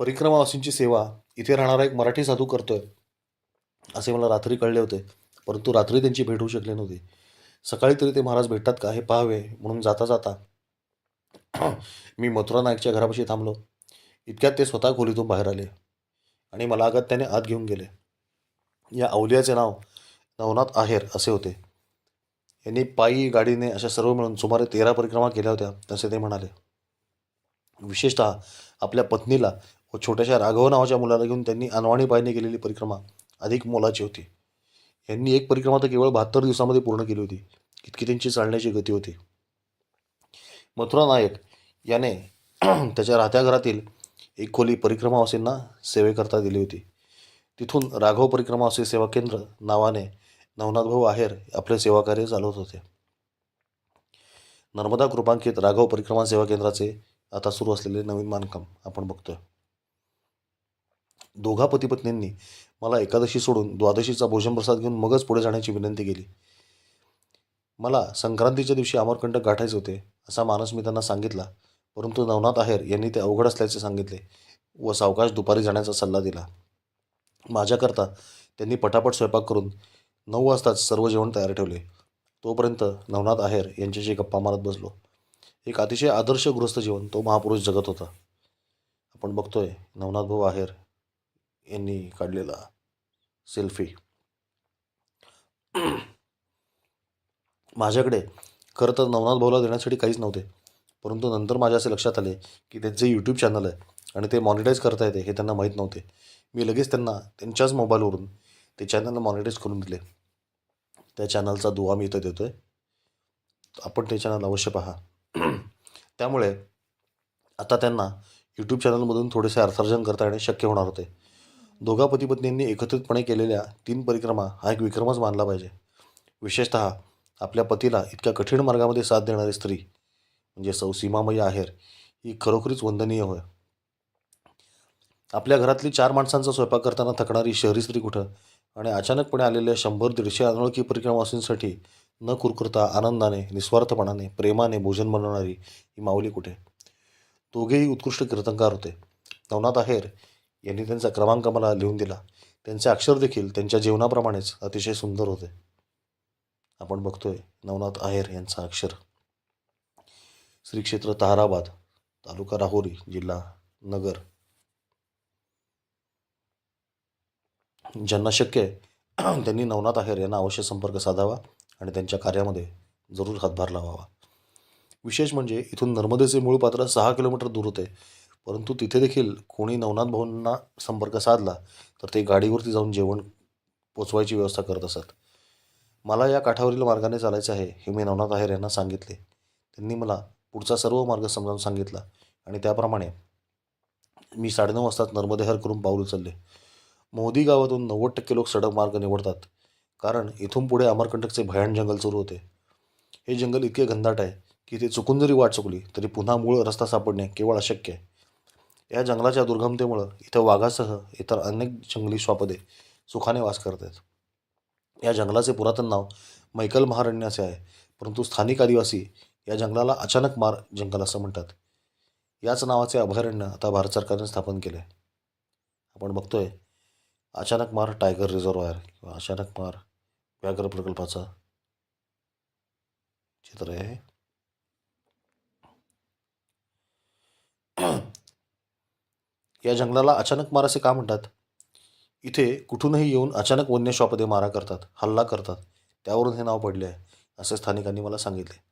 परिक्रमावासींची सेवा इथे राहणारा एक मराठी साधू करतोय असे मला रात्री कळले होते. परंतु रात्री त्यांची भेट होऊ शकली नव्हती. सकाळी तरी ते महाराज भेटतात का हे पाहावे म्हणून जाता जाता मी मथुरा नाईकच्या घरापाशी थांबलो. इतक्यात ते स्वतः खोलीतून बाहेर आले आणि मला अगत्याने आत घेऊन गेले. या अवलियाचे नाव नवनाथ आहेर असे होते. यांनी पायी गाडीने अशा सर्व मिळून सुमारे तेरा परिक्रमा केल्या होत्या असे ते म्हणाले. विशेषतः आपल्या पत्नीला व छोट्याशा राघव नावाच्या मुलाला घेऊन त्यांनी अनवाणी पायने केलेली परिक्रमा अधिक मोलाची होती. यांनी एक परिक्रमा तर केवळ बहात्तर दिवसामध्ये पूर्ण केली होती. इतकी त्यांची चालण्याची गती होती. मथुरा नायक याने त्याच्या राहत्या घरातील एक खोली परिक्रमावासींना सेवेकरता दिली होती. तिथून राघव परिक्रमावासी सेवा केंद्र नावाने नवनाथभाऊ आहेर आपले सेवाकार्य चालवत होते. नर्मदा कृपांकित राघव परिक्रमा सेवा केंद्राचे आता सुरू असलेले नवीन बांधकाम आपण बघतोय. दोघा पतीपत्नींनी मला एकादशी सोडून द्वादशीचा भोजनप्रसाद घेऊन मगच पुढे जाण्याची विनंती केली. मला संक्रांतीच्या दिवशी अमरकंटक गाठायचे होते असा मानस मी त्यांना सांगितला. परंतु नवनाथ आहेर यांनी ते अवघड असल्याचे सांगितले व सावकाश दुपारी जाण्याचा सल्ला दिला. माझ्याकरता त्यांनी पटापट स्वयंपाक करून नऊ वाजताच सर्व जेवण तयार ठेवले. तोपर्यंत नवनाथ आहेर यांच्याशी गप्पा मारत बसलो. एक अतिशय आदर्श गृहस्थ जीवन तो महापुरुष जगत होता. आपण बघतोय नवनाथ भाऊ आहेर यांनी काढलेला सेल्फी माझ्याकडे खरं तर नवनाथ भाऊला देण्यासाठी काहीच नव्हते. परंतु नंतर माझ्या असे लक्षात आले की त्यांचे यूट्यूब चॅनल आहे आणि ते मॉनिटाईज करता येते हे त्यांना माहीत नव्हते. मी लगेच त्यांना त्यांच्याच मोबाईलवरून ते चॅनल मॉनिटाईज करून दिले. त्या चॅनलचा दुवा मी इथं देतो आहे आपण ते चॅनल अवश्य पहा. त्यामुळे आता त्यांना यूट्यूब चॅनलमधून थोडेसे अर्थार्जन करता येणे शक्य होणार होते. दोघा पतीपत्नींनी एकत्रितपणे केलेल्या तीन परिक्रमा हा एक विक्रमच मानला पाहिजे. विशेषतः आपल्या पतीला इतक्या कठीण मार्गामध्ये साथ देणारी स्त्री म्हणजे सौ सीमामयी आहेर ही खरोखरीच वंदनीय होय. आपल्या घरातली चार माणसांचा स्वयंपाक करताना थकणारी शहरी स्त्री कुठं? आणि अचानकपणे आलेल्या शंभर दीडशे अनोळखी परिक्रमावासींसाठी न कुरकुरता आनंदाने निस्वार्थपणाने प्रेमाने भोजन बनवणारी ही माऊली कुठे? दोघेही उत्कृष्ट कीर्तनकार होते. नवनाथ आहेर यांनी त्यांचा क्रमांक मला लिहून दिला. त्यांचे अक्षर देखील त्यांच्या जीवनाप्रमाणेच अतिशय सुंदर होते. आपण बघतोय नवनाथ आहेर यांचा अक्षर. श्री क्षेत्र ताहराबाद तालुका राहुरी जिल्हा नगर. ज्यांना शक्य आहे त्यांनी नवनाथ आहेर यांना अवश्य संपर्क साधावा आणि त्यांच्या कार्यामध्ये जरूर हातभार लावावा. विशेष म्हणजे इथून नर्मदेचे मूळ पात्र सहा किलोमीटर दूर होते. परंतु तिथे देखील कोणी नवनाथ भाऊंना संपर्क साधला तर ते गाडीवरती जाऊन जेवण पोचवायची व्यवस्था करत असत. मला या काठावरील मार्गाने चालायचं आहे हे मी नवनाथ आहेर यांना सांगितले. त्यांनी मला पुढचा सर्व मार्ग समजावून सांगितला आणि त्याप्रमाणे मी साडेनऊ वाजताच नर्मदेहर करून पाऊल उचलले मोदी गावातून नव्वद टक्के लोक सडक मार्ग निवडतात कारण इथून पुढे अमरकंटकचे भयान जंगल सुरू होते. हे जंगल इतके घनदाट आहे की ते चुकून जरी वाट चुकली तरी पुन्हा मूळ रस्ता सापडणे केवळ अशक्य आहे. या जंगलाच्या दुर्गमतेमुळं इथं वाघासह इतर अनेक जंगली श्वापदे सुखाने वास करतात. या जंगलाचे पुरातन नाव मैकल महारण्य असे आहे परंतु स्थानिक आदिवासी या जंगलाला अचानक मार जंगल असं म्हणतात. याच नावाचे अभयारण्य आता भारत सरकारने स्थापन केले आहे आपण बघतोय अचानक मार टायगर रिझर्वायर किंवा अचानक मार व्याघ्र प्रकल्पाचं चित्र आहे. या जंगलाला अचानक मार असे का म्हणतात? इथे कुठूनही येऊन अचानक वन्य श्वापदे मारा करतात हल्ला करतात. त्यावरून हे नाव पडले आहे असे स्थानिकांनी मला सांगितले.